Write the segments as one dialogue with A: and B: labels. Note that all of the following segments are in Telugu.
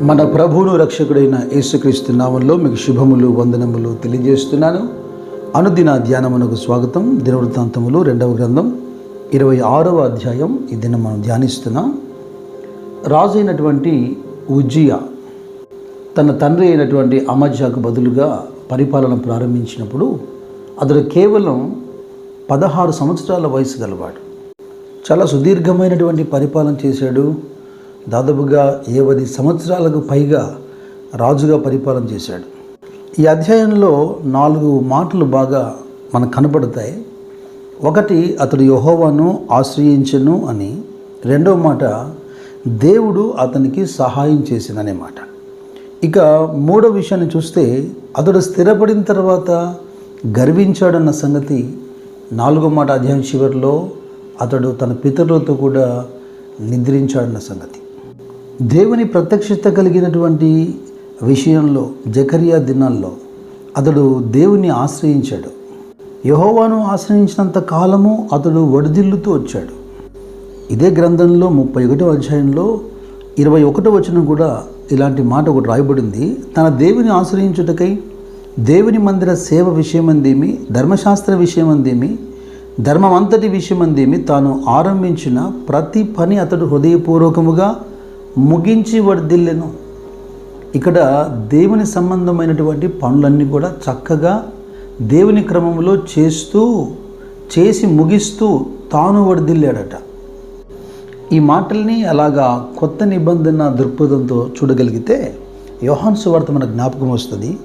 A: మన ప్రభువును రక్షకుడైన యేసుక్రీస్తు నామంలో మీకు శుభములు వందనములు తెలియజేస్తున్నాను. అనుదిన ధ్యానమునకు స్వాగతం. దినవృత్తాంతములు రెండవ గ్రంథం ఇరవై ఆరవ అధ్యాయం. ఈ దినం మనం ధ్యానిస్తున్నాం. రాజు అయినటువంటి ఉజ్జియా తన తండ్రి అయినటువంటి అమజ్యాకు బదులుగా పరిపాలన ప్రారంభించినప్పుడు అతడు కేవలం పదహారు సంవత్సరాల వయసు గలవాడు. చాలా సుదీర్ఘమైనటువంటి పరిపాలన చేశాడు. దాదాపుగా ఏవది సంవత్సరాలకు పైగా రాజుగా పరిపాలన చేశాడు. ఈ అధ్యాయంలో నాలుగు మాటలు బాగా మనకు కనపడతాయి. ఒకటి అతడు యహోవాను ఆశ్రయించను అని. రెండవ మాట దేవుడు అతనికి సహాయం చేసిననే మాట. ఇక మూడో విషయాన్ని చూస్తే అతడు స్థిరపడిన తర్వాత గర్వించాడన్న సంగతి నాలుగో మాట అధ్యాయం చివరిలో అతడు తన పితరులతో కూడా నిద్రించాడన్న సంగతి. దేవుని ప్రత్యక్షత కలిగినటువంటి విషయంలో జకరియా దినాల్లో అతడు దేవుని ఆశ్రయించాడు. యహోవాను ఆశ్రయించినంత కాలము అతడు వడిదిల్లుతూ వచ్చాడు. ఇదే గ్రంథంలో ముప్పై ఒకటో అధ్యాయంలో ఇరవై ఒకటో వచనం కూడా ఇలాంటి మాట ఒకటి రాయబడింది. తన దేవుని ఆశ్రయించుటకై దేవుని మందిర సేవ విషయమందేమి ధర్మశాస్త్ర విషయమందేమి ధర్మం అంతటి విషయమందేమి తాను ఆరంభించిన ప్రతి పని అతడు హృదయపూర్వకముగా ముగించి వర్ధిల్లెను. ఇక్కడ దేవుని సంబంధమైనటువంటి పనులన్నీ కూడా చక్కగా దేవుని క్రమంలో చేస్తూ చేసి ముగిస్తూ తాను వర్ధిల్లాడట. ఈ మాటల్ని అలాగా కొత్త నిబంధన దృక్పథంతో చూడగలిగితే యోహాన్ సువార్త మన జ్ఞాపకం వస్తుంది.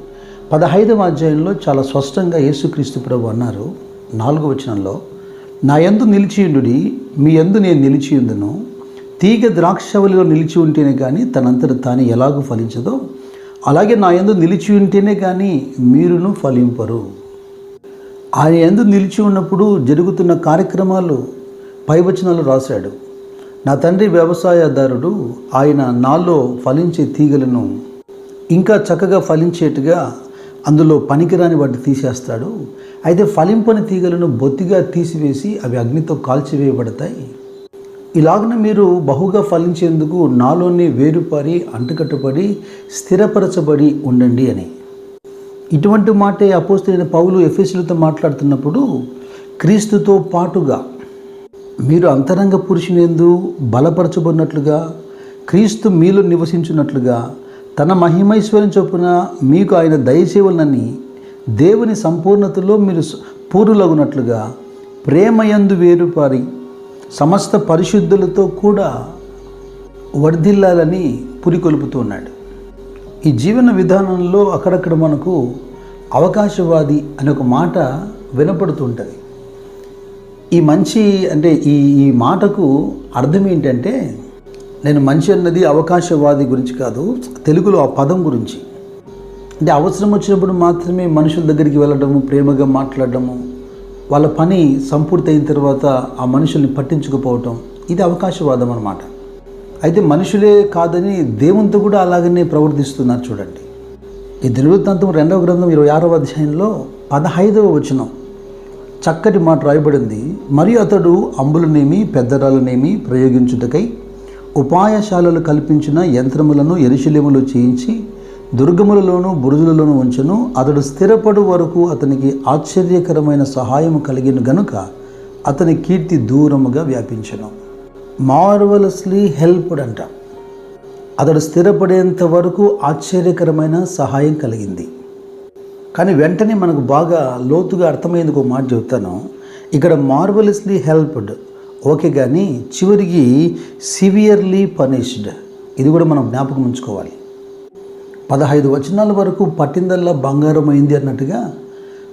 A: పదహైదవ అధ్యాయంలో చాలా స్పష్టంగా యేసుక్రీస్తు ప్రభు అన్నారు నాలుగో వచనంలో నా యందు నిలిచియుండుడి మీ ఎందు నేను నిలిచియుందును తీగ ద్రాక్షవలిలో నిలిచి ఉంటేనే కానీ తనంతట తాను ఎలాగూ ఫలించదో అలాగే నా యందు నిలిచి ఉంటేనే కానీ మీరును ఫలింపరు. ఆయన ఎందు నిలిచి ఉన్నప్పుడు జరుగుతున్న కార్యక్రమాలు పైవచనాలు రాశాడు. నా తండ్రి వ్యవసాయదారుడు ఆయన నాలో ఫలించే తీగలను ఇంకా చక్కగా ఫలించేట్టుగా అందులో పనికిరాని వాటిని తీసేస్తాడు. అయితే ఫలింపని తీగలను బొత్తిగా తీసివేసి అవి అగ్నితో కాల్చివేయబడతాయి. ఇలాగన మీరు బహుగా ఫలించేందుకు నాలోనే వేరుపారి అంటుకట్టుబడి స్థిరపరచబడి ఉండండి అని. ఇటువంటి మాటే అపోస్తులైన పౌలు ఎఫ్ఎస్లతో మాట్లాడుతున్నప్పుడు క్రీస్తుతో పాటుగా మీరు అంతరంగ పురుషునేందు బలపరచబడినట్లుగా క్రీస్తు మీలో నివసించున్నట్లుగా తన మహిమైశ్వర్యం చొప్పున మీకు ఆయన దయచేవలనని దేవుని సంపూర్ణతలో మీరు పూర్ణులగునట్లుగా ప్రేమయందు వేరుపారి సమస్త పరిశుద్ధులతో కూడా వర్ధిల్లాలని పురికొల్పుతున్నాడు. ఈ జీవన విధానంలో అక్కడక్కడ మనకు అవకాశవాది అనే ఒక మాట వినపడుతుంటుంది. ఈ మంచి అంటే ఈ ఈ మాటకు అర్థం ఏంటంటే నేను మంచి అన్నది అవకాశవాది గురించి కాదు తెలుగులో ఆ పదం గురించి. అంటే అవసరం వచ్చినప్పుడు మాత్రమే మనుషుల దగ్గరికి వెళ్ళడము ప్రేమగా మాట్లాడడము వాళ్ళ పని సంపూర్తి అయిన తర్వాత ఆ మనుషుల్ని పట్టించుకుపోవటం ఇది అవకాశవాదం అన్నమాట. అయితే మనుషులే కాదని దేవునితో కూడా అలాగనే ప్రవర్తిస్తున్నారు చూడండి. ఈ దినవృత్తాంతం రెండవ గ్రంథం ఇరవై ఆరవ అధ్యాయంలో పదహైదవ వచనం. చక్కటి మాట రాయబడింది. మరియు అతడు అంబులనేమి పెద్దరాలనేమి ప్రయోగించుటకై ఉపాయశాలలు కల్పించిన యంత్రములను ఎరుశలేములు చేయించి దుర్గములలోనూ బురుజులలోనూ ఉంచను. అతడు స్థిరపడు వరకు అతనికి ఆశ్చర్యకరమైన సహాయం కలిగిన గనుక అతని కీర్తి దూరముగా వ్యాపించను. మార్వలస్లీ హెల్ప్డ్ అంట అతడు స్థిరపడేంత వరకు ఆశ్చర్యకరమైన సహాయం కలిగింది. కానీ వెంటనే మనకు బాగా లోతుగా అర్థమయ్యేందుకు ఒక మాట చెబుతాను ఇక్కడ మార్వలస్లీ హెల్ప్డ్. ఓకే కానీ చివరికి సివియర్లీ పనిష్డ్. ఇది కూడా మనం జ్ఞాపకం ఉంచుకోవాలి. పదహైదు వచనాల వరకు పట్టిందల్లా బంగారమైంది అన్నట్టుగా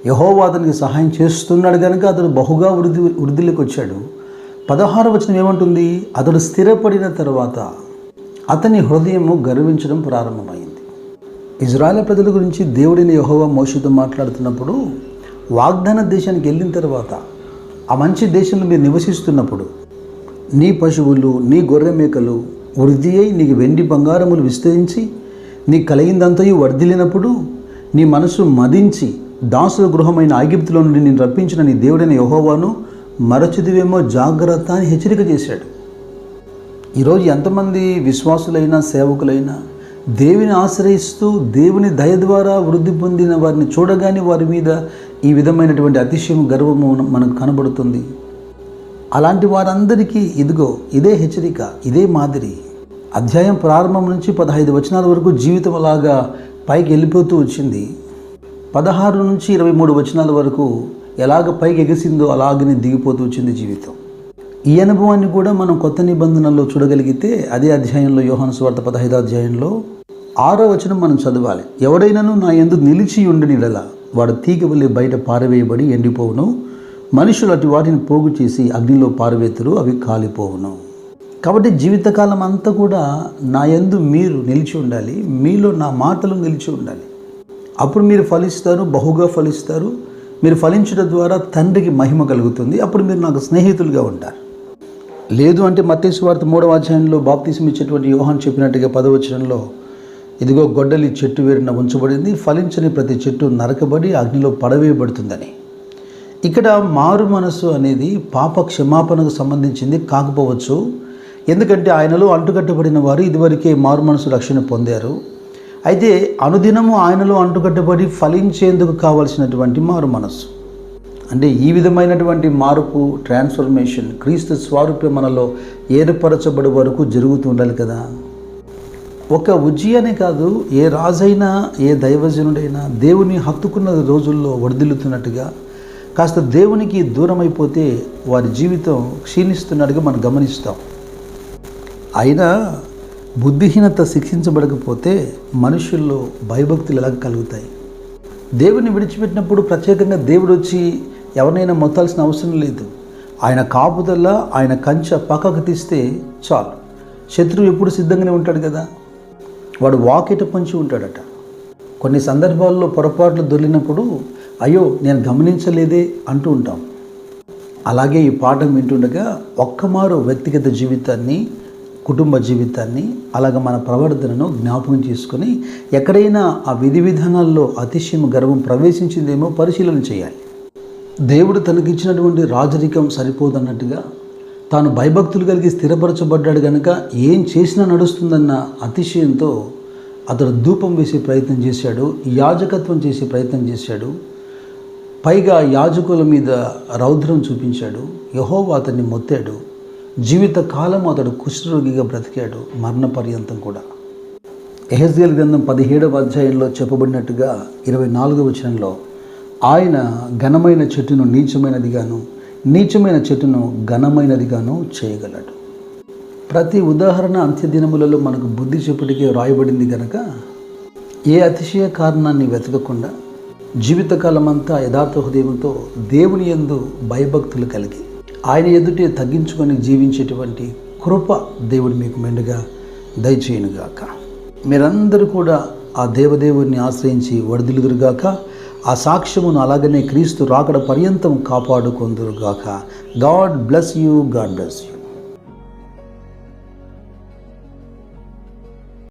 A: యహోవా అతనికి సహాయం చేస్తున్నాడు కనుక అతడు బహుగా వృద్ధి వృద్ధిలోకి వచ్చాడు పదహారు వచనం ఏమంటుంది? అతడు స్థిరపడిన తర్వాత అతని హృదయము గర్వించడం ప్రారంభమైంది. ఇజ్రాయల్ ప్రజల గురించి దేవుడిని యహోవా మోషతో మాట్లాడుతున్నప్పుడు వాగ్దాన దేశానికి వెళ్ళిన తర్వాత ఆ మంచి దేశంలో మీరు నివసిస్తున్నప్పుడు నీ పశువులు నీ గొర్రె మేకలు వృద్ధి అయి నీకు వెండి బంగారములు విస్తరించి నీ కలిగిందంతయు వర్ధిల్లినప్పుడు నీ మనసు మదించి దాసుల గృహమైన ఆగిప్తులో నుండి నేను రప్పించిన నీ దేవుడైన యహోవాను మరచిదివేమో జాగ్రత్త అని హెచ్చరిక చేశాడు. ఈరోజు ఎంతమంది విశ్వాసులైనా సేవకులైనా దేవుని ఆశ్రయిస్తూ దేవుని దయ ద్వారా వృద్ధి పొందిన వారిని చూడగానే వారి మీద ఈ విధమైనటువంటి అతిశయం గర్వము మనకు కనబడుతుంది. అలాంటి వారందరికీ ఇదిగో ఇదే హెచ్చరిక ఇదే మాదిరి అధ్యాయం ప్రారంభం నుంచి పదహైదు వచనాల వరకు జీవితంలాగా పైకి వెళ్ళిపోతూ వచ్చింది. పదహారు నుంచి ఇరవై మూడు వచనాల వరకు ఎలాగ పైకి ఎగిసిందో అలాగనే దిగిపోతూ వచ్చింది జీవితం. ఈ అనుభవాన్ని కూడా మనం కొత్త నిబంధనల్లో చూడగలిగితే అదే అధ్యాయంలో యోహాను స్వార్థ పదహైదో అధ్యాయంలో ఆరో వచనం మనం చదవాలి. ఎవడైనాను నా ఎందు నిలిచి ఉండనిడలా వాడు తీగ వల్లే బయట పారవేయబడి ఎండిపోవును. మనుషులు అటు వాటిని పోగు చేసి అగ్నిలో పారవేతురు అవి కాలిపోవును. కాబట్టి జీవితకాలం అంతా కూడా నా యందు మీరు నిలిచి ఉండాలి. మీలో నా మాటలు నిలిచి ఉండాలి. అప్పుడు మీరు ఫలిస్తారు బహుగా ఫలిస్తారు. మీరు ఫలించడం ద్వారా తండ్రికి మహిమ కలుగుతుంది. అప్పుడు మీరు నాకు స్నేహితులుగా ఉంటారు. లేదు అంటే మత్తేసు వార్త మూడవ అధ్యాయంలో బాప్తీసం ఇచ్చేటువంటి యోహాన్ చెప్పినట్టుగా పదవచనంలో ఇదిగో గొడ్డలి చెట్టు వేరున ఉంచబడింది. ఫలించని ప్రతి చెట్టు నరకబడి అగ్నిలో పడవేయబడుతుందని. ఇక్కడ మారు మనసు అనేది పాప క్షమాపణకు సంబంధించింది కాకపోవచ్చు. ఎందుకంటే ఆయనలో అంటుకట్టబడిన వారు ఇదివరకే మారు మనసు రక్షణ పొందారు. అయితే అనుదినము ఆయనలో అంటుకట్టబడి ఫలించేందుకు కావలసినటువంటి మారు మనస్సు. అంటే ఈ విధమైనటువంటి మార్పు ట్రాన్స్ఫర్మేషన్ క్రీస్తు స్వారూప్యం మనలో ఏర్పరచబడి వరకు జరుగుతూ ఉండాలి కదా. ఒక ఉజ్జయనే కాదు ఏ రాజైనా ఏ దైవజనుడైనా దేవుని హత్తుకున్న రోజుల్లో వడిదిల్లుతున్నట్టుగా కాస్త దేవునికి దూరమైపోతే వారి జీవితం క్షీణిస్తున్నట్టుగా మనం గమనిస్తాం. అయినా బుద్ధిహీనత శిక్షించబడకపోతే మనుషుల్లో భయభక్తులు ఎలా కలుగుతాయి? దేవుని విడిచిపెట్టినప్పుడు ప్రత్యేకంగా దేవుడు వచ్చి ఎవరినైనా మొత్తాల్సిన అవసరం లేదు. ఆయన కాపుదల్లా ఆయన కంచె పక్కకు తీస్తే చాలు. శత్రువు ఎప్పుడు సిద్ధంగానే ఉంటాడు కదా? వాడు వాకిట పంచి ఉంటాడట. కొన్ని సందర్భాల్లో పొరపాట్లు దొరికినప్పుడు అయ్యో నేను గమనించలేదే అంటూ ఉంటాం. అలాగే ఈ పాఠం వింటుండగా ఒక్కమారు వ్యక్తిగత జీవితాన్ని కుటుంబ జీవితాన్ని అలాగే మన ప్రవర్తనను జ్ఞాపకం చేసుకొని ఎక్కడైనా ఆ విధి విధానాల్లో అతిశయం గర్వం ప్రవేశించిందేమో పరిశీలన చేయాలి. దేవుడు తనకిచ్చినటువంటి రాజరికం సరిపోదన్నట్టుగా తాను భయభక్తులు కలిగి స్థిరపరచబడ్డాడు కనుక ఏం చేసినా నడుస్తుందన్న అతిశయంతో అతడు ధూపం వేసే ప్రయత్నం చేశాడు యాజకత్వం చేసే ప్రయత్నం చేశాడు పైగా యాజకుల మీద రౌద్రం చూపించాడు యహోవా అతన్ని మొత్తాడు జీవితకాలం అతడు కుష్ఠరోగిగా బ్రతికాడు మరణ పర్యంతం కూడా. ఎహెజ్గేల్ గ్రంథం పదిహేడవ అధ్యాయంలో చెప్పబడినట్టుగా ఇరవై నాలుగవ వచనంలో ఆయన ఘనమైన చెట్టును నీచమైనదిగాను నీచమైన చెట్టును ఘనమైనదిగాను చేయగలడు. ప్రతి ఉదాహరణ అంత్యదినములలో మనకు బుద్ధి చెప్పుటికే వ్రాయబడింది కనుక ఏ అతిశయ కారణాన్ని వెతకకుండా జీవితకాలమంతా యథార్థ హృదయంతో దేవుని యందు భయభక్తులు కలిగి ఆయన ఎదుటే తగ్గించుకొని జీవించేటువంటి కృప దేవుడు మీకు మెండుగా దయచేయునుగాక. మీరందరూ కూడా ఆ దేవదేవుడిని ఆశ్రయించి వడిదిలుదురుగాక ఆ సాక్ష్యమును అలాగనే క్రీస్తు రాకడ పర్యంతం కాపాడుకుందురుగాక. God bless you God bless you.